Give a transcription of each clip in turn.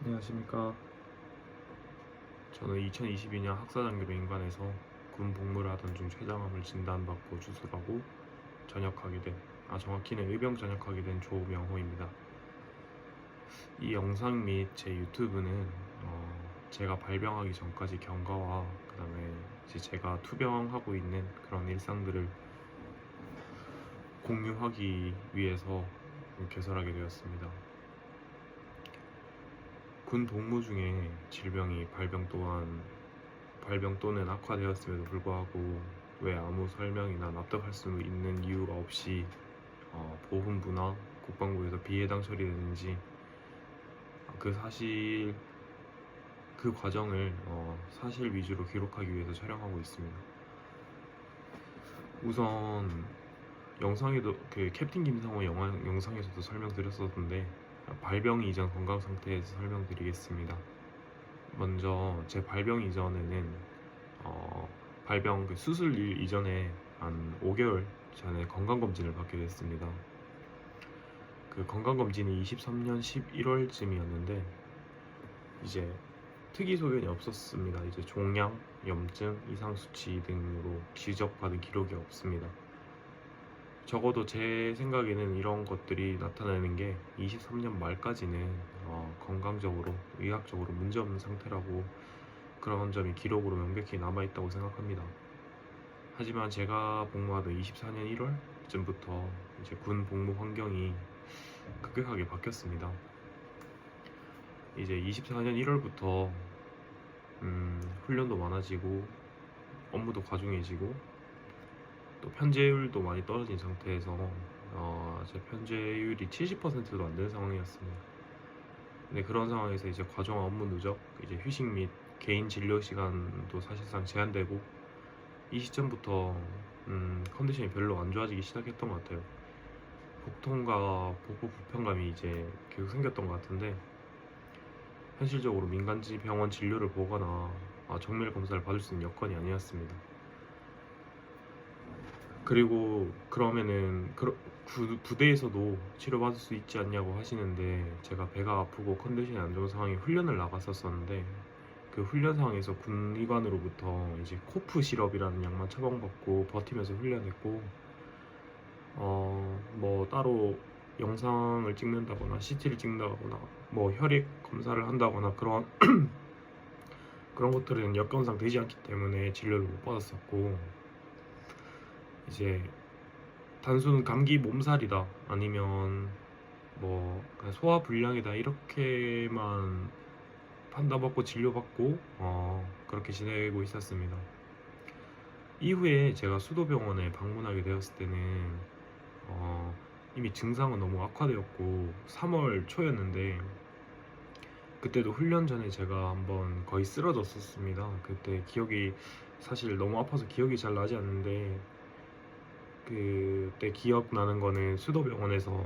안녕하십니까. 저는 2022년 학사장교로 인관에서 군 복무를 하던 중 췌장암을 진단받고 주술하고 전역하게 된, 아 정확히는 의병 전역하게 된 조명호입니다. 이 영상 및 제 유튜브는 어, 제가 발병하기 전까지 경과와 그다음에 이제 제가 투병하고 있는 그런 일상들을 공유하기 위해서 개설하게 되었습니다. 군 복무 중에 질병이 발병 또한 발병 또는 악화되었음에도 불구하고 왜 아무 설명이나 납득할 수 있는 이유가 없이 어, 보훈부나 국방부에서 비해당 처리되는지 그 사실 그 과정을 어, 사실 위주로 기록하기 위해서 촬영하고 있습니다. 우선 영상에도 그 캡틴 김상호 영화 영상에서도 설명드렸었는데 발병 이전 건강 상태에서 설명드리겠습니다. 먼저 제 발병 이전에는 어, 발병 그 수술 일 이전에 한 5개월 전에 건강 검진을 받게 됐습니다. 그 건강 검진이 23년 11월쯤이었는데 이제 특이 소견이 없었습니다. 이제 종양, 염증, 이상 수치 등으로 지적받은 기록이 없습니다. 적어도 제 생각에는 이런 것들이 나타나는 게 23년 말까지는 어, 건강적으로 의학적으로 문제없는 상태라고 그런 점이 기록으로 명백히 남아있다고 생각합니다. 하지만 제가 복무하던 24년 1월쯤부터 이제 군 복무 환경이 급격하게 바뀌었습니다. 이제 24년 1월부터 음, 훈련도 많아지고 업무도 과중해지고 또 편제율도 많이 떨어진 상태에서 어, 제 편제율이 70%도 안 되는 상황이었습니다. 근데 그런 상황에서 이제 과정 업무 누적, 이제 휴식 및 개인 진료 시간도 사실상 제한되고 이 시점부터 음, 컨디션이 별로 안 좋아지기 시작했던 것 같아요. 복통과 복부 불편감이 이제 계속 생겼던 것 같은데 현실적으로 민간지 병원 진료를 보거나 아, 정밀 검사를 받을 수 있는 여건이 아니었습니다. 그리고 그러면은 그러- 구- 부대에서도 치료받을 수 있지 않냐고 하시는데 제가 배가 아프고 컨디션이 안 좋은 상황에 훈련을 나갔었었는데 그 훈련 상황에서 군의관으로부터 이제 코프 시럽이라는 약만 처방받고 버티면서 훈련했고 어 뭐 따로 영상을 찍는다거나 CT를 찍는다거나 뭐 혈액 검사를 한다거나 그런 그런 것들은 여건상 되지 않기 때문에 진료를 못 받았었고 이제 단순 감기 몸살이다 아니면 뭐 소화 불량이다 이렇게만 판단받고 진료받고 어 그렇게 지내고 있었습니다. 이후에 제가 수도병원에 방문하게 되었을 때는 어 이미 증상은 너무 악화되었고 3월 초였는데 그때도 훈련 전에 제가 한번 거의 쓰러졌었습니다. 그때 기억이 사실 너무 아파서 기억이 잘 나지 않는데 그때 기억나는 거는 수도병원에서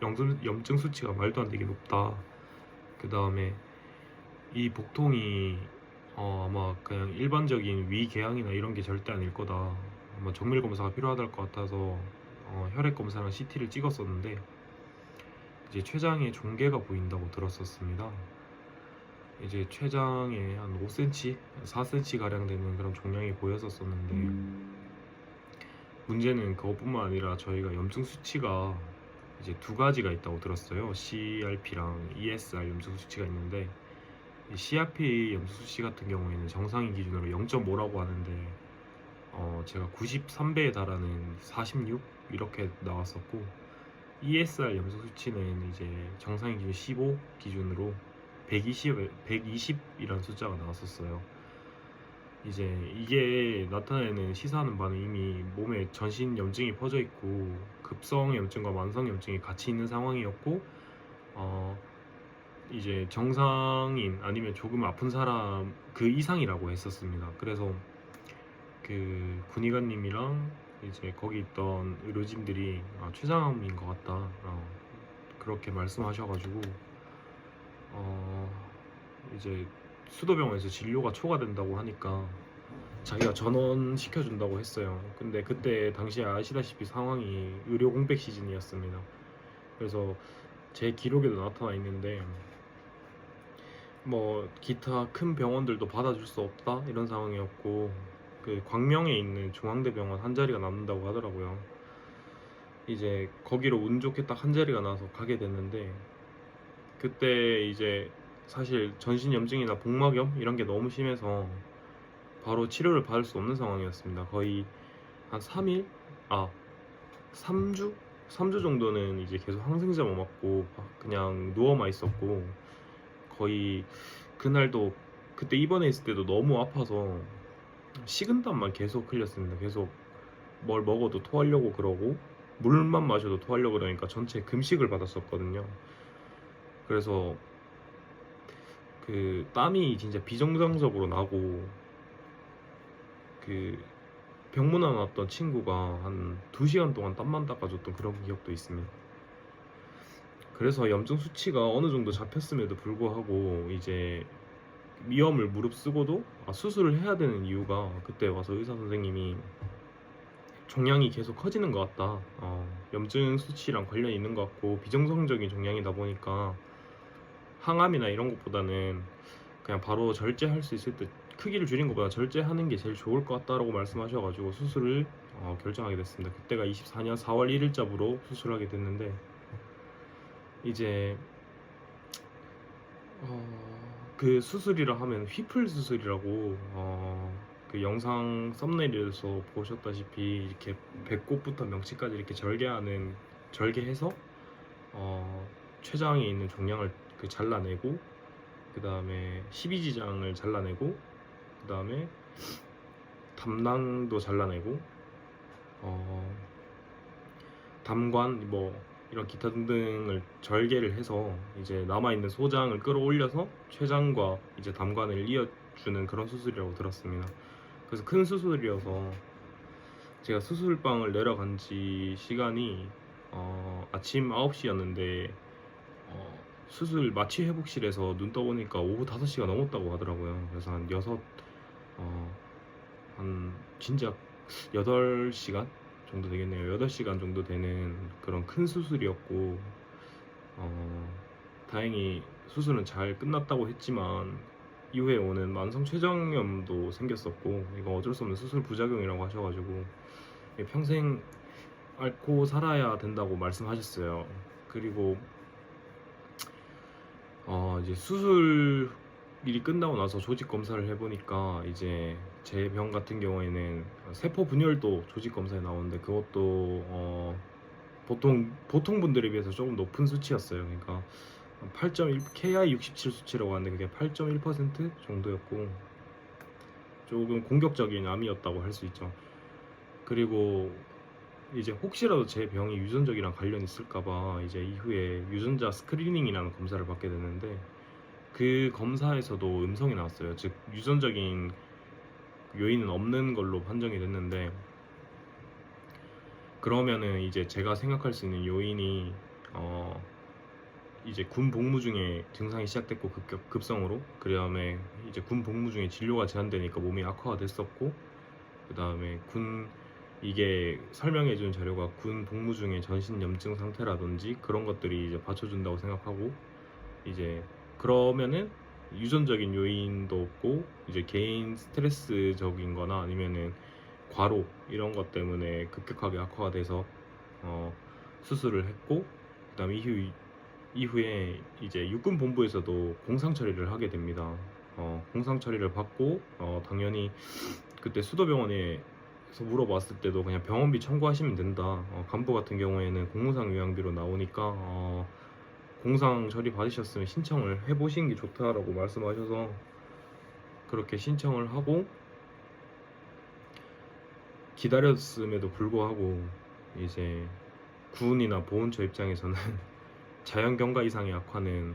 염증, 염증 수치가 말도 안 되게 높다. 그 다음에 이 복통이 어, 아마 그냥 일반적인 위궤양이나 이런 게 절대 아닐 거다. 아마 정밀 검사가 필요하다 것 같아서 어, 혈액 검사랑 CT를 찍었었는데 이제 췌장에 종괴가 보인다고 들었었습니다. 이제 췌장에 한 5cm, 4cm 가량 되는 그런 종양이 보였었었는데 문제는 그것뿐만 아니라 저희가 염증 수치가 이제 두 가지가 있다고 들었어요. CRP랑 ESR 염증 수치가 있는데 이 CRP 염증 수치 같은 경우에는 정상인 기준으로 0.5라고 하는데 어 제가 93배에 달하는 46 이렇게 나왔었고 ESR 염증 수치는 이제 정상인 기준 15 기준으로 120 120이라는 숫자가 나왔었어요. 이제 이게 나타내는 시사하는 바는 이미 몸에 전신 염증이 퍼져 있고 급성 염증과 만성 염증이 같이 있는 상황이었고 어 이제 정상인 아니면 조금 아픈 사람 그 이상이라고 했었습니다. 그래서 그 군의관님이랑 이제 거기 있던 의료진들이 아, 최장암인 것 같다 어, 그렇게 말씀하셔가지고 어 이제 수도병원에서 진료가 초과된다고 하니까 자기가 전원 시켜준다고 했어요. 근데 그때 당시에 아시다시피 상황이 의료 공백 시즌이었습니다. 그래서 제 기록에도 나타나 있는데 뭐 기타 큰 병원들도 받아줄 수 없다 이런 상황이었고 그 광명에 있는 중앙대병원 한 자리가 남는다고 하더라고요. 이제 거기로 운 좋게 딱 한 자리가 나서 가게 됐는데 그때 이제 사실 전신염증이나 복막염 이런 게 너무 심해서 바로 치료를 받을 수 없는 상황이었습니다. 거의 한 3일? 아 3주? 3주 정도는 이제 계속 항생제 못 맞고 그냥 누워만 있었고 거의 그날도 그때 입원해 있을 때도 너무 아파서 식은땀만 계속 흘렸습니다. 계속 뭘 먹어도 토하려고 그러고 물만 마셔도 토하려고 그러니까 전체 금식을 받았었거든요. 그래서 그 땀이 진짜 비정상적으로 나고 그 병문안 왔던 친구가 한 2시간 동안 땀만 닦아줬던 그런 기억도 있습니다. 그래서 염증 수치가 어느 정도 잡혔음에도 불구하고 이제 위험을 무릅쓰고도 아, 수술을 해야 되는 이유가 그때 와서 의사 선생님이 종양이 계속 커지는 것 같다. 어, 염증 수치랑 관련이 있는 것 같고 비정상적인 종양이다 보니까 항암이나 이런 것보다는 그냥 바로 절제할 수 있을 때 크기를 줄인 것보다 절제하는 게 제일 좋을 것 같다라고 말씀하셔가지고 수술을 어, 결정하게 됐습니다. 그때가 24년 4월 1일자부로 수술하게 됐는데 이제 어, 그 수술이라 하면 휘플 수술이라고 어, 그 영상 썸네일에서 보셨다시피 이렇게 배꼽부터 명치까지 이렇게 절개하는 절개해서 어, 췌장에 있는 종양을 그 잘라내고 그 다음에 12지장을 잘라내고 그 다음에 담낭도 잘라내고 어, 담관 뭐 이런 기타 등등을 절개를 해서 이제 남아 있는 소장을 끌어올려서 췌장과 이제 담관을 이어주는 그런 수술이라고 들었습니다. 그래서 큰 수술이어서 제가 수술방을 내려간 지 시간이 어, 아침 9시였는데 어, 수술 마취 회복실에서 눈 떠보니까 오후 5시가 넘었다고 하더라고요. 그래서 한 6, 어, 한 진짜 8시간 정도 되겠네요. 8시간 정도 되는 그런 큰 수술이었고, 어, 다행히 수술은 잘 끝났다고 했지만, 이후에 오는 만성 췌장염도 생겼었고, 이거 어쩔 수 없는 수술 부작용이라고 하셔가지고, 평생 앓고 살아야 된다고 말씀하셨어요. 그리고 어 이제 수술 일이 끝나고 나서 조직 검사를 해보니까 이제 제 병 같은 경우에는 세포 분열도 조직 검사에 나오는데 그것도 어 보통 보통 분들에 비해서 조금 높은 수치였어요. 그러니까 8.1 KI 67 수치라고 하는데 그게 8.1% 정도였고 조금 공격적인 암이었다고 할 수 있죠. 그리고 이제 혹시라도 제 병이 유전적이랑 관련 있을까봐 이제 이후에 유전자 스크리닝이라는 검사를 받게 됐는데 그 검사에서도 음성이 나왔어요. 즉 유전적인 요인은 없는 걸로 판정이 됐는데 그러면은 이제 제가 생각할 수 있는 요인이 어 이제 군 복무 중에 증상이 시작됐고 급격 급성으로 그 다음에 이제 군 복무 중에 진료가 제한되니까 몸이 악화가 됐었고 그 다음에 군 이게 설명해 준 자료가 군 복무 중에 전신 염증 상태라든지 그런 것들이 이제 받쳐준다고 생각하고 이제 그러면은 유전적인 요인도 없고 이제 개인 스트레스적인 거나 아니면은 과로 이런 것 때문에 급격하게 악화가 돼서 어 수술을 했고 그다음에 이후 이후에 이제 육군 본부에서도 공상 처리를 하게 됩니다. 어 공상 처리를 받고 어 당연히 그때 수도병원에 그래서 물어봤을 때도 그냥 병원비 청구하시면 된다. 어, 간부 같은 경우에는 공무상 요양비로 나오니까 어, 공상 처리 받으셨으면 신청을 해보시는 게 좋다라고 말씀하셔서 그렇게 신청을 하고 기다렸음에도 불구하고 이제 군이나 보훈처 입장에서는 자연 경과 이상의 악화는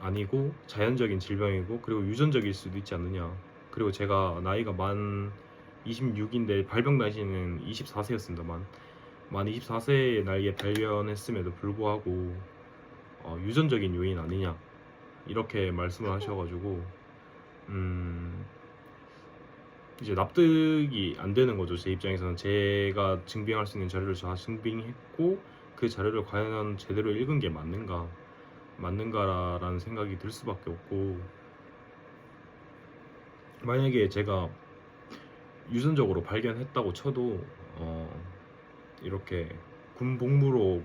아니고 자연적인 질병이고 그리고 유전적일 수도 있지 않느냐. 그리고 제가 나이가 만 26인데 발병 나이는 24세였습니다. 만, 만 24세의 나이에 발견했음에도 불구하고 어, 유전적인 요인 아니냐 이렇게 말씀을 하셔가지고 음 이제 납득이 안 되는 거죠 제 입장에서는 제가 증빙할 수 있는 자료를 다 증빙했고 그 자료를 과연 제대로 읽은 게 맞는가 맞는가라는 생각이 들 수밖에 없고 만약에 제가 유전적으로 발견했다고 쳐도 어, 이렇게 군 복무로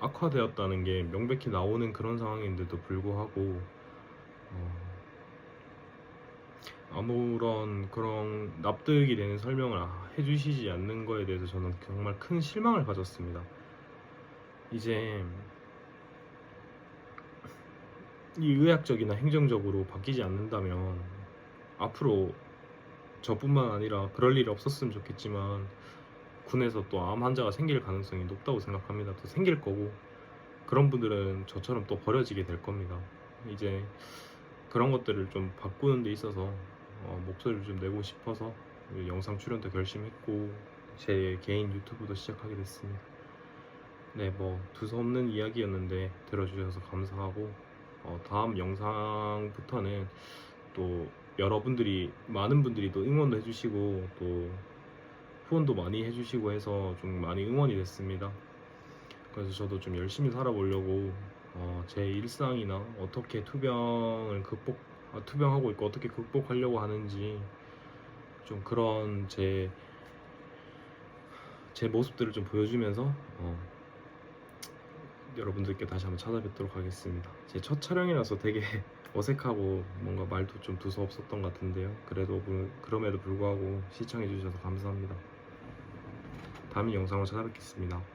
악화되었다는 게 명백히 나오는 그런 상황인데도 불구하고 어, 아무런 그런 납득이 되는 설명을 아- 해주시지 않는 거에 대해서 저는 정말 큰 실망을 가졌습니다. 이제 이 의학적이나 행정적으로 바뀌지 않는다면 앞으로 저뿐만 아니라 그럴 일이 없었으면 좋겠지만 군에서 또 암 환자가 생길 가능성이 높다고 생각합니다. 또 생길 거고 그런 분들은 저처럼 또 버려지게 될 겁니다. 이제 그런 것들을 좀 바꾸는 데 있어서 어, 목소리를 좀 내고 싶어서 이 영상 출연도 결심했고 제 개인 유튜브도 시작하게 됐습니다. 네, 뭐 두서없는 이야기였는데 들어주셔서 감사하고 어, 다음 영상부터는 또 여러분들이 많은 분들이 또 응원도 해주시고 또 후원도 많이 해주시고 해서 좀 많이 응원이 됐습니다. 그래서 저도 좀 열심히 살아보려고 어, 제 일상이나 어떻게 투병을 극복 아, 투병하고 있고 어떻게 극복하려고 하는지 좀 그런 제 제 모습들을 좀 보여주면서 어, 여러분들께 다시 한번 찾아뵙도록 하겠습니다. 제 첫 촬영이라서 되게 어색하고 뭔가 말도 좀 두서없었던 것 같은데요. 그래도 그- 그럼에도 불구하고 시청해 주셔서 감사합니다. 다음 영상으로 찾아뵙겠습니다.